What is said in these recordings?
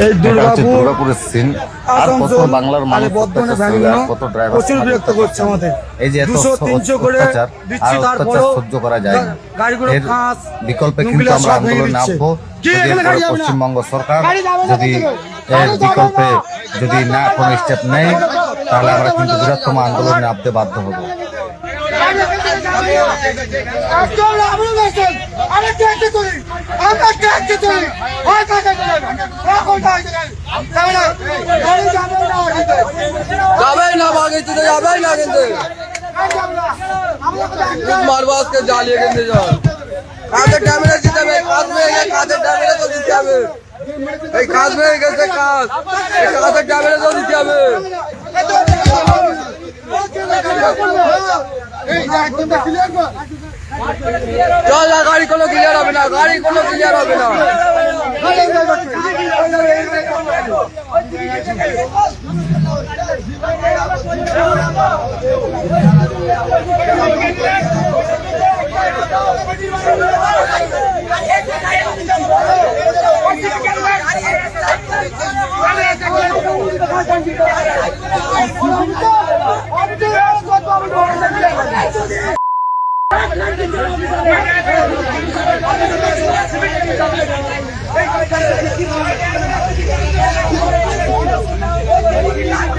এই এটা হচ্ছে দুর্গাপুর দুর্গাপুরের সিন আর কত বাংলার মানুষ আরে বর্ধমানে প্রত্যেকটা ভ্যানগুলো ছেলে, কত ড্রাইভার প্রচুর বিরক্ত করছে আমাদের এই যে দুশো তিনশো করে দিচ্ছি আর সহ্য করা যায়। গাড়িগুলো বিকল্পে কিন্তু আমরা আন্দোলনে। নামবো যদি? পশ্চিমবঙ্গ সরকার যদি বিকল্পে। যদি না কোনো স্টেপ নেয় তাহলে আমরা কিন্তু বৃহত্তম আন্দোলনে নামতে বাধ্য হব। না ভাগে যাবেই জ্বালিয়ে কিন্তু যাও। কাজের ড্যামেজ দিতে হবে, কাজ হয়ে গেছে, কাজের ড্যামেজ তো দিতে হবে। এই কাজ হয়ে গেছে, কাজ। এই কাজের ড্যামেজ তো দিতে হবে। চল না গাড়ি কোনো ক্লিয়ার হবে না গাড়ি কোনো ক্লিয়ার হবে না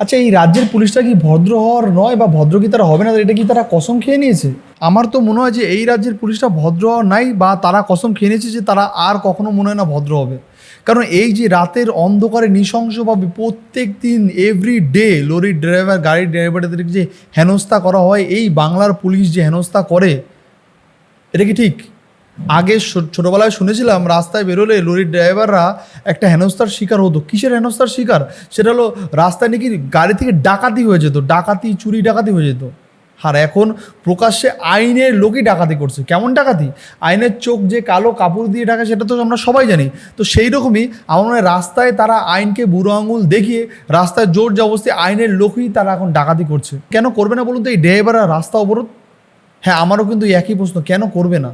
আচ্ছা এই রাজ্যের পুলিশটা কি ভদ্র হওয়ার নয় বা ভদ্র কি তারা হবে না? এটা কি তারা কসম খেয়ে নিয়েছে? আমার তো মনে হয় যে এই রাজ্যের পুলিশটা ভদ্র নাই বা তারা কসম খেয়ে নিয়েছে যে তারা আর কখনো মনে হয় না ভদ্র হবে। কারণ এই যে রাতের অন্ধকারে নৃশংসভাবে প্রত্যেক দিন এভরি ডে লরির ড্রাইভার গাড়ির ড্রাইভারদের যে হেনস্থা করা হয়, এই বাংলার পুলিশ যে হেনস্থা করে, এটা কি ঠিক? আগে ছোটোবেলায় শুনেছিলাম রাস্তায় বেরোলে লরির ড্রাইভাররা একটা হেনস্থার শিকার হতো। কিসের হেনস্থার শিকার? সেটা হলো রাস্তায় নাকি গাড়ি থেকে ডাকাতি হয়ে যেত, ডাকাতি, চুরি, ডাকাতি হয়ে যেত। আর এখন প্রকাশ্যে আইনের লোকই ডাকাতি করছে। কেমন ডাকাতি? আইনের চোখ যে কালো কাপড় দিয়ে ঢাকা সেটা তো আমরা সবাই জানি। তো সেই রকমই আমার মনে রাস্তায় তারা আইনকে বুড়ো আঙুল দেখিয়ে রাস্তায় জোর জবস্তি আইনের লোকই তারা এখন ডাকাতি করছে। কেন করবে না বলুন তো এই ড্রাইভাররা রাস্তা অবরোধ? হ্যাঁ আমারও কিন্তু একই প্রশ্ন, কেন করবে না?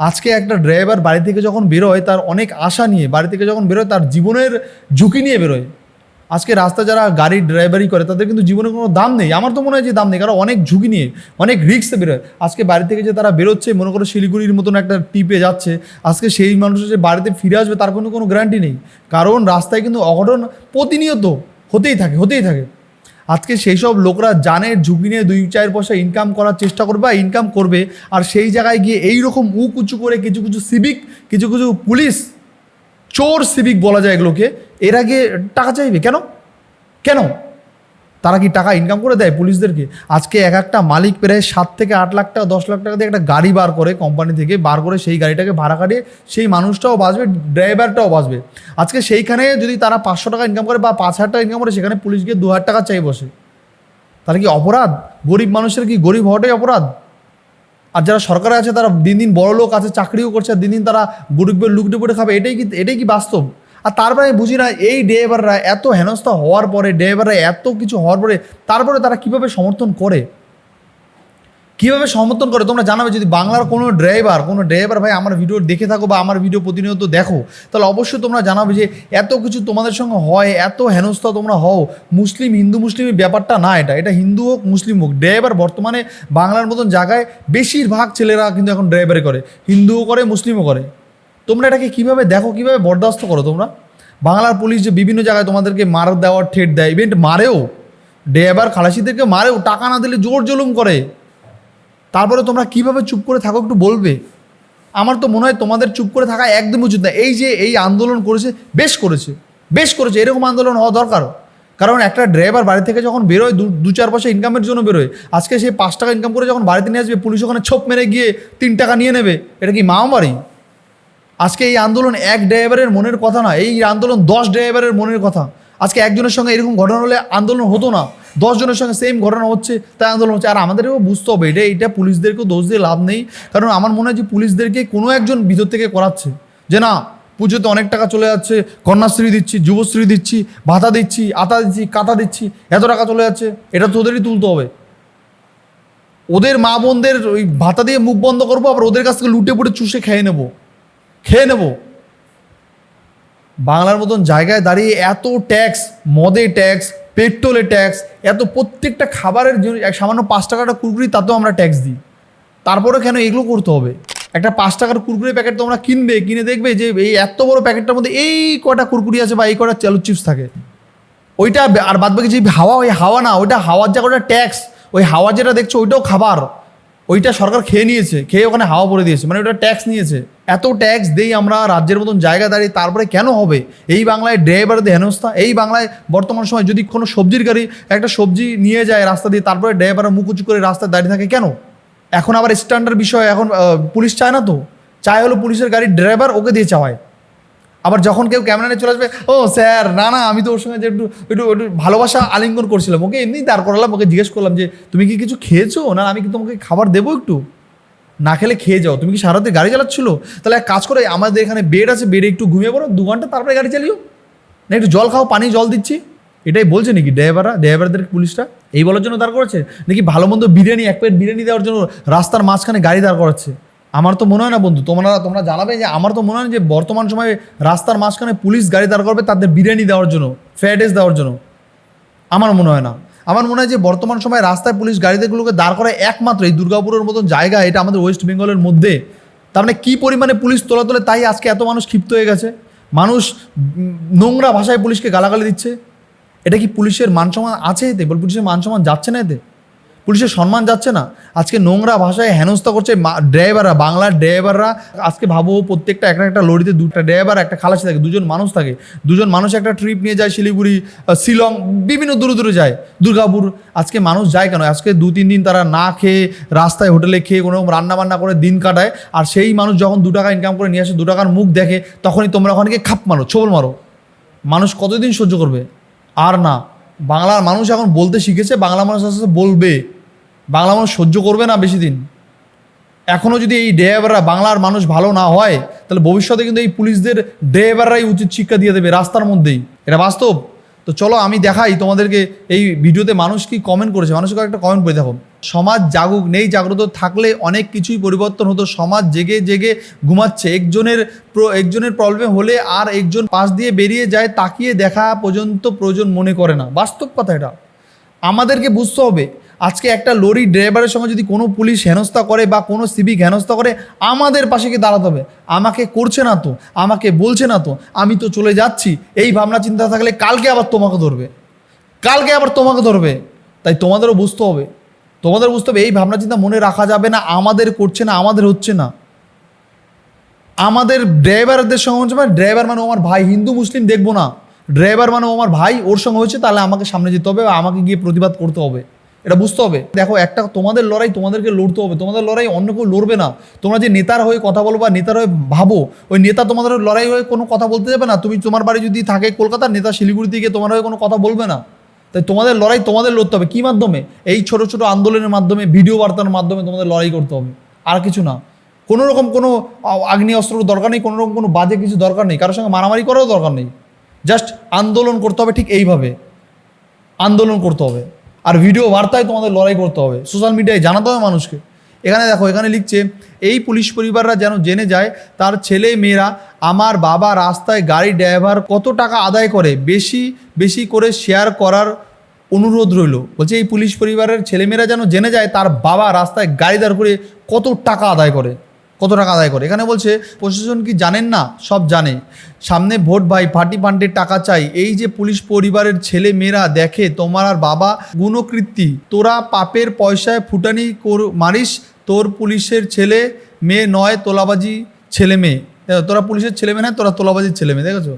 আজকে একটা ড্রাইভার বাড়ি থেকে যখন বেরোয়, তার অনেক আশা নিয়ে, বাড়ি থেকে যখন বেরোয়, তার জীবনের ঝুঁকি নিয়ে বেরোয়। আজকে রাস্তা যারা গাড়ির ড্রাইভারি করে, তাদের কিন্তু জীবনে কোনো দাম নেই। আমার তো মনে হয় যে দাম নেই, কারণ অনেক ঝুঁকি নিয়ে, অনেক রিক্সে বেরোয় আজকে বাড়ি থেকে যে তারা বেরোচ্ছে, মনে করো শিলিগুড়ির মতন একটা টিপে যাচ্ছে, আজকে সেই মানুষের যে বাড়িতে ফিরে আসবে, তার কোনো কোনো গ্যারান্টি নেই। কারণ রাস্তায় কিন্তু অঘটন প্রতিনিয়ত হতেই থাকে হতেই থাকে। আজকে সেই সব লোকরা জানের ঝুঁকি নিয়ে দুই চার পয়সা ইনকাম করার চেষ্টা করবে বা ইনকাম করবে, আর সেই জায়গায় গিয়ে এই রকম উঁচু করে কিছু কিছু সিভিক কিছু কিছু পুলিশ চোর সিভিক বলা যায় এগুলোকে, এর আগে টাকা চাইবে। কেন? কেন? তারা কি টাকা ইনকাম করে দেয় পুলিশদেরকে? আজকে এক একটা মালিক প্রায় সাত থেকে আট লাখ টাকা, দশ লাখ টাকা দিয়ে একটা গাড়ি বার করে কোম্পানি থেকে, বার করে সেই গাড়িটাকে ভাড়া কাটিয়ে সেই মানুষটাও বাঁচবে ড্রাইভারটাও বাঁচবে। আজকে সেইখানে যদি তারা পাঁচশো টাকা ইনকাম করে বা পাঁচ হাজার টাকা ইনকাম করে, সেখানে পুলিশ গিয়ে দু হাজার টাকা চাই বসে। তাহলে কি অপরাধ? গরিব মানুষের কি গরিব হওয়াটাই অপরাধ? আর যারা সরকারে আছে, তারা দিন দিন বড় লোক আছে, চাকরিও করছে, দিন দিন তারা গরিবের লুক পুটে খাবে, এটাই কি এটাই কি বাস্তব? আর তারপরে আমি বুঝি না, এই ড্রাইভাররা এত হেনস্থা হওয়ার পরে, ড্রাইভাররা এত কিছু হওয়ার পরে, তারপরে তারা কীভাবে সমর্থন করে? কীভাবে সমর্থন করে? তোমরা জানাবে, যদি বাংলার কোনো ড্রাইভার কোনো ড্রাইভার ভাই আমার ভিডিও দেখে থাকো বা আমার ভিডিও প্রতিনিয়ত দেখো, তাহলে অবশ্যই তোমরা জানাবে যে এত কিছু তোমাদের সঙ্গে হয়, এত হেনস্থা তোমরা হও, মুসলিম, হিন্দু মুসলিমের ব্যাপারটা না এটা। এটা হিন্দু হোক, মুসলিম হোক ড্রাইভার বর্তমানে বাংলার মতন জায়গায় বেশিরভাগ ছেলেরা কিন্তু এখন ড্রাইভারি করে। হিন্দুও করে, মুসলিমও করে। তোমরা এটাকে কীভাবে দেখো, কীভাবে বরদাস্ত করো তোমরা? বাংলার পুলিশ যে বিভিন্ন জায়গায় তোমাদেরকে মার দেওয়ার ঠেট দেয় ইভেন্ট মারেও ড্রাইভার খালাসিদেরকে মারেও টাকা না দিলে জোর জুলুম করে। তারপরে তোমরা কীভাবে চুপ করে থাকো একটু বলবে? আমার তো মনে হয় তোমাদের চুপ করে থাকা একদম উচিত না। এই যে এই আন্দোলন করেছে, বেশ করেছে। বেশ করেছে। এরকম আন্দোলন হওয়া দরকার কারণ একটা ড্রাইভার বাড়ি থেকে যখন বেরোয়, দু দু চার পয়সা ইনকামের জন্য বেরোয়। আজকে সে পাঁচ টাকা ইনকাম করে যখন বাড়িতে নিয়ে আসবে, পুলিশ ওখানে ছোপ মেরে গিয়ে তিন টাকা নিয়ে নেবে। এটা কি মামাবাড়ি আজকে এই আন্দোলন এক ড্রাইভারের মনের কথা না, এই আন্দোলন দশ ড্রাইভারের মনের কথা। আজকে একজনের সঙ্গে এরকম ঘটনা হলে আন্দোলন হতো না। দশ জনের সঙ্গে সেম ঘটনা হচ্ছে, তাই আন্দোলন হচ্ছে। আর আমাদেরকেও বুঝতে হবে, এটা এটা পুলিশদেরকেও দোষ দিয়ে লাভ নেই। কারণ আমার মনে হয় যে পুলিশদেরকে কোনো একজন ভিতর থেকে করাচ্ছে। যে না, পুজোতে অনেক টাকা চলে যাচ্ছে, কন্যাশ্রী দিচ্ছি, যুবশ্রী দিচ্ছি, ভাতা দিচ্ছি, আতা দিচ্ছি কাতা দিচ্ছি, এত টাকা চলে যাচ্ছে, এটা তো ওদেরই তুলতে হবে। ওদের মা বোনদের ওই ভাতা দিয়ে মুখ বন্ধ করব, আবার ওদের কাছ থেকে লুটে পুটে চুষে খেয়ে নেব। খেয়ে নেব। বাংলার মতন জায়গায় দাঁড়িয়ে এত ট্যাক্স মদে ট্যাক্স পেট্রোলে ট্যাক্স এত প্রত্যেকটা খাবারের সামান্য পাঁচ টাকাটা কুরকুরি, তাতেও আমরা ট্যাক্স দিই। তারপরে কেন এগুলো করতে হবে? একটা পাঁচ টাকার কুরকুরি প্যাকেট তোমরা কিনবে, কিনে দেখবে যে এই এত বড় প্যাকেটটার মধ্যে এই কটা কুরকুরি আছে বা এই কটা চালু চিপস থাকে। ওইটা আর বাদ বাকি যে হাওয়া, ওই হাওয়া না, ওইটা হাওয়ার যা ওটা ট্যাক্স ওই হাওয়া যেটা দেখছ ওইটাও খাবার। ওইটা সরকার খেয়ে নিয়েছে, খেয়ে ওখানে হাওয়া ভরে দিয়েছে মানে ওটা ট্যাক্স নিয়েছে। এত ট্যাক্স দেই আমরা রাজ্যের মতন জায়গা দাঁড়িয়ে তারপরে কেন হবে? এই বাংলায় ড্রাইভারদের হেনস্থা, এই বাংলায় বর্তমান সময় যদি কোনো সবজির গাড়ি একটা সবজি নিয়ে যায় রাস্তা দিয়ে, তারপরে ড্রাইভার মুখ উঁচু করে রাস্তায় দাঁড়িয়ে থাকে কেন? এখন আবার স্ট্যান্ডার্ড বিষয়, এখন পুলিশ চায় না তো? চায় হলো পুলিশের গাড়ির ড্রাইভার ওকে দিয়ে চাওয়ায়। আবার যখন কেউ ক্যামেরা নিয়ে চলে আসবে, ও, স্যার, না না, আমি তো ওর সঙ্গে যে একটু একটু একটু ভালোবাসা আলিঙ্গন করছিলাম, ওকে এমনি দাঁড় করালাম, ওকে জিজ্ঞেস করলাম যে, তুমি কি কিছু খেয়েছো? না, আমি কি তোমাকে খাবার দেবো একটু? না খেলে খেয়ে যাও, তুমি কি সারাতে গাড়ি চালাচ্ছিল? তাহলে এক কাজ করে, আমাদের এখানে বেড আছে, বেডে একটু ঘুমিয়ে পড়ো, দু ঘণ্টা তারপরে গাড়ি চালিও। না, একটু জল খাও, পানি, জল দিচ্ছি। এটাই বলছে নাকি ড্রাইভাররা, ড্রাইভারদের পুলিশটা এই বলার জন্য দাঁড় করাচ্ছে? নাকি ভালো মন্দ বিরিয়ানি, এক প্লেট বিরিয়ানি দেওয়ার জন্য রাস্তার মাঝখানে গাড়ি দাঁড় করাচ্ছে? আমার তো মনে হয় না বন্ধু, তোমরা তোমরা জানাবে যে আমার তো মনে হয় যে বর্তমান সময়ে রাস্তার মাঝখানে পুলিশ গাড়ি দাঁড় করবে তাদের বিরিয়ানি দেওয়ার জন্য ফ্যাডেস দেওয়ার জন্য। আমার মনে হয় না। আমার মনে হয় যে বর্তমান সময়ে রাস্তায় পুলিশ গাড়িগুলোকে দাঁড় করায় একমাত্র এই দুর্গাপুরের মতন জায়গা, এটা আমাদের ওয়েস্ট বেঙ্গলের মধ্যে। তার মানে কী পরিমাণে পুলিশ তোলা তোলে তাই আজকে এত মানুষ ক্ষিপ্ত হয়ে গেছে? মানুষ নোংরা ভাষায় পুলিশকে গালাগালি দিচ্ছে? এটা কি পুলিশের মান সম্মান আছে এতে? বল, পুলিশের মান সম্মান যাচ্ছে না এতে? পুলিশের সম্মান যাচ্ছে না। আজকে নোংরা ভাষায় হেনস্থা করছে ড্রাইভাররা, বাংলার ড্রাইভাররা। আজকে ভাবো প্রত্যেকটা একটা একটা লরিতে দুটা ড্রাইভার, একটা খালাসি থাকে, দুজন মানুষ থাকে। দুজন মানুষ একটা ট্রিপ নিয়ে যায় শিলিগুড়ি শিলং, বিভিন্ন দূরে দূরে যায়। দুর্গাপুর, আজকে মানুষ যায় কেন? আজকে দু তিন দিন তারা না খেয়ে রাস্তায় হোটেলে খেয়ে কোনো রকম রান্না বান্না করে দিন কাটায়। আর সেই মানুষ যখন দু টাকা ইনকাম করে নিয়ে আসে, দু টাকার মুখ দেখে, তখনই তোমরা ওখানে খাপ মারো, ছোবল মারো। মানুষ কতদিন সহ্য করবে? আর না। বাংলার মানুষ এখন বলতে শিখেছে, বাংলা মানুষ আস্তে আস্তে বলবে। বাংলা মানুষ সহ্য করবে না বেশি দিন এখনও যদি এই ড্রাইভাররা বাংলার মানুষ ভালো না হয়, তাহলে ভবিষ্যতে কিন্তু এই পুলিশদের ড্রাইভাররাই উচিত শিক্ষা দিয়ে দেবে রাস্তার মধ্যেই। এটা বাস্তব? তো চলো আমি দেখাই তোমাদেরকে এই ভিডিওতে মানুষ কি কমেন্ট করেছে। মানুষকে একটা কমেন্ট করে দেখো। সমাজ জাগুক, নেই জাগ্রত থাকলে অনেক কিছুই পরিবর্তন হতো। সমাজ জেগে জেগে ঘুমাচ্ছে। একজনের একজনের প্রবলেম হলে আর একজন পাশ দিয়ে বেরিয়ে যায়, তাকিয়ে দেখা পর্যন্ত প্রয়োজন মনে করে না। বাস্তব কথা এটা। আমাদেরকে বুঝতে হবে, আজকে একটা লরি ড্রাইভারের সঙ্গে যদি কোনো পুলিশ হেনস্থা করে বা কোনো সিভিক হেনস্থা করে, আমাদের পাশে গিয়ে দাঁড়াতে হবে। আমাকে করছে না তো, আমাকে বলছে না তো, আমি তো চলে যাচ্ছি। এই ভাবনা চিন্তা থাকলে কালকে আবার তোমাকে ধরবে। কালকে আবার তোমাকে ধরবে। তাই তোমাদেরও বুঝতে হবে। তোমাদের বুঝতে হবে, এই ভাবনা চিন্তা মনে রাখা যাবে না, আমাদের করছে না, আমাদের হচ্ছে না। আমাদের ড্রাইভারদের সঙ্গে হচ্ছে মানে ড্রাইভার মানে আমার ভাই, হিন্দু, মুসলিম দেখব না। ড্রাইভার মানে আমার ভাই, ওর সঙ্গে হয়েছে তাহলে আমাকে সামনে যেতে হবে, আমাকে গিয়ে প্রতিবাদ করতে হবে। এটা বুঝতে হবে। দেখো, একটা তোমাদের লড়াই তোমাদেরকে লড়তে হবে, তোমাদের লড়াই অন্য কেউ লড়বে না। তোমরা যে নেতার হয়ে কথা বলব বা নেতার হয়ে ভাবো, ওই নেতা তোমাদের লড়াই হয়ে কোনো কথা বলতে যাবে না। তুমি তোমার বাড়ি যদি থাকে কলকাতার, নেতা শিলিগুড়ি থেকে তোমার হয়ে কোনো কথা বলবে না। তাই তোমাদের লড়াই তোমাদের লড়তে হবে। কী মাধ্যমে? এই ছোট ছোট আন্দোলনের মাধ্যমে, ভিডিও বার্তার মাধ্যমে তোমাদের লড়াই করতে হবে। আর কিছু না। কোনো রকম কোনো আগ্নেয় অস্ত্র দরকার নেই, কোনো রকম কোনো বাজে কিছু দরকার নেই। কারোর সঙ্গে মারামারি করারও দরকার নেই। জাস্ট আন্দোলন করতে হবে ঠিক এইভাবে। আন্দোলন করতে হবে। আর ভিডিও বার্তায় তোমাদের লড়াই করতে হবে। সোশ্যাল মিডিয়ায় জানাতে হবে মানুষকে। এখানে দেখো, এখানে লিখছে, এই পুলিশ পরিবাররা যেন জেনে যায়, তার ছেলে মেয়েরা আমার বাবা রাস্তায় গাড়ি ড্রাইভার কত টাকা আদায় করে, বেশি বেশি করে শেয়ার করার অনুরোধ রইল। বলছে, এই পুলিশ পরিবারের ছেলেমেয়েরা যেন জেনে যায়, তার বাবা রাস্তায় গাড়ি দাঁড় করে কত টাকা আদায় করে, কত টাকা আদায় করে। এখানে বলছে, প্রশাসন কি জানেন না? সব জানে। সামনে ভোট ভাই পার্টি ফান্ডের টাকা চাই। এই যে পুলিশ পরিবারের ছেলে মেয়েরা দেখে তোমার আর বাবা গুণকৃতি তোরা পাপের পয়সায় ফুটানি কর, মারিস তোর পুলিশের ছেলে মেয়ে নয়, তোলাবাজি ছেলে মেয়ে। তোরা পুলিশের ছেলে মেয়ে না, তোরা তোলাবাজির ছেলে মেয়ে, দেখেছ?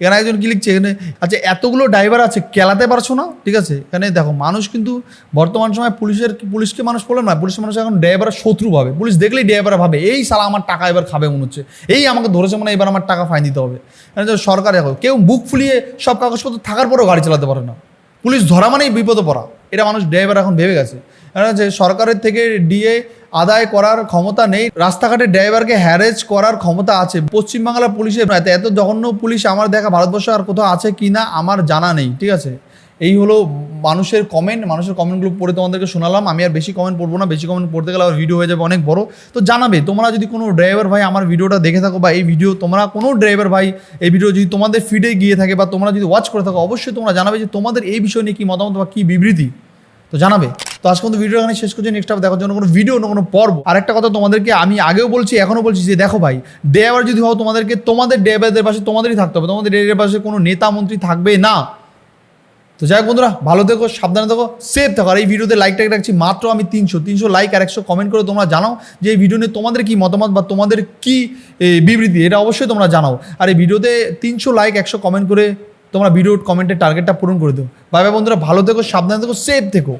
এখানে একজন কি লিখছে? এখানে আচ্ছা এতগুলো ড্রাইভার আছে, কেলাতে পারছ না? ঠিক আছে? এখানে দেখো, মানুষ কিন্তু বর্তমান সময় পুলিশের, পুলিশকে মানুষ বলে না, পুলিশের মানুষ এখন ড্রাইভার শত্রু ভাবে। পুলিশ দেখলেই ড্রাইভার ভাবে, এই সালা আমার টাকা এবার খাবে মনে হচ্ছে। এই আমাকে ধরেছে মানে এবার আমার টাকা ফাইন দিতে হবে। এখানে সরকার দেখো, কেউ বুক ফুলিয়ে সব কাগজপত্র থাকার পরেও গাড়ি চালাতে পারে না। পুলিশ ধরা মানেই বিপদে পড়া। এটা মানুষ ড্রাইভার এখন ভেবে গেছে। যে সরকারের থেকে ডিএ আদায় করার ক্ষমতা নেই, রাস্তাঘাটে ড্রাইভারকে হ্যারেজ করার ক্ষমতা আছে। পশ্চিমবাংলা পুলিশের এত জঘন্য পুলিশ আমার দেখা ভারতবর্ষে আর কোথাও আছে কি না আমার জানা নেই, ঠিক আছে? এই হলো মানুষের কমেন্ট মানুষের কমেন্টগুলো পড়ে তোমাদেরকে শোনালাম। আমি আর বেশি কমেন্ট পড়ব না, বেশি কমেন্ট পড়তে গেলে আবার ভিডিও হয়ে যাবে অনেক বড়। তো জানাবে, তোমরা যদি কোনো ড্রাইভার ভাই আমার ভিডিওটা দেখে থাকো বা এই ভিডিও তোমরা কোনো ড্রাইভার ভাই এই ভিডিও যদি তোমাদের ফিডে গিয়ে থাকে বা তোমরা যদি ওয়াচ করে থাকো, অবশ্যই তোমরা জানাবে যে তোমাদের এই বিষয় নিয়ে কী মতামত বা কী বিবৃতি। তো জানাবে। তো আজকে কিন্তু ভিডিও এখানে শেষ করছি। নেক্সট টাইম দেখার জন্য কোনো ভিডিও না কোনো পর্ব। আরেকটা কথা তোমাদেরকে আমি আগেও বলছি, এখনও বলছি যে দেখো ভাই ড্রাইভার যদি হও তোমাদেরকে, তোমাদের ড্রাইভারদের পাশে তোমাদেরই থাকতে হবে। তোমাদের ড্রাইভারের পাশে কোনো নেতা মন্ত্রী থাকবে না। তো যাই হোক বন্ধুরা, ভালো থেকো, সাবধানে থেকো সেফ থাকো। আর এই ভিডিওতে লাইক টাইক রাখছি মাত্র আমি তিনশো। তিনশো লাইক আর একশো কমেন্ট করে তোমরা জানাও যে এই ভিডিও নিয়ে তোমাদের কী মতামত বা তোমাদের কী বিবৃতি, এটা অবশ্যই তোমরা জানাও। আর এই ভিডিওতে তিনশো লাইক একশো কমেন্ট করে তোমরা ভিডিও কমেন্টের টার্গেটটা পূরণ করে দিও। বাই বাই বন্ধুরা, ভালো থেকো, সাবধানে থেকো সেফ থেকো।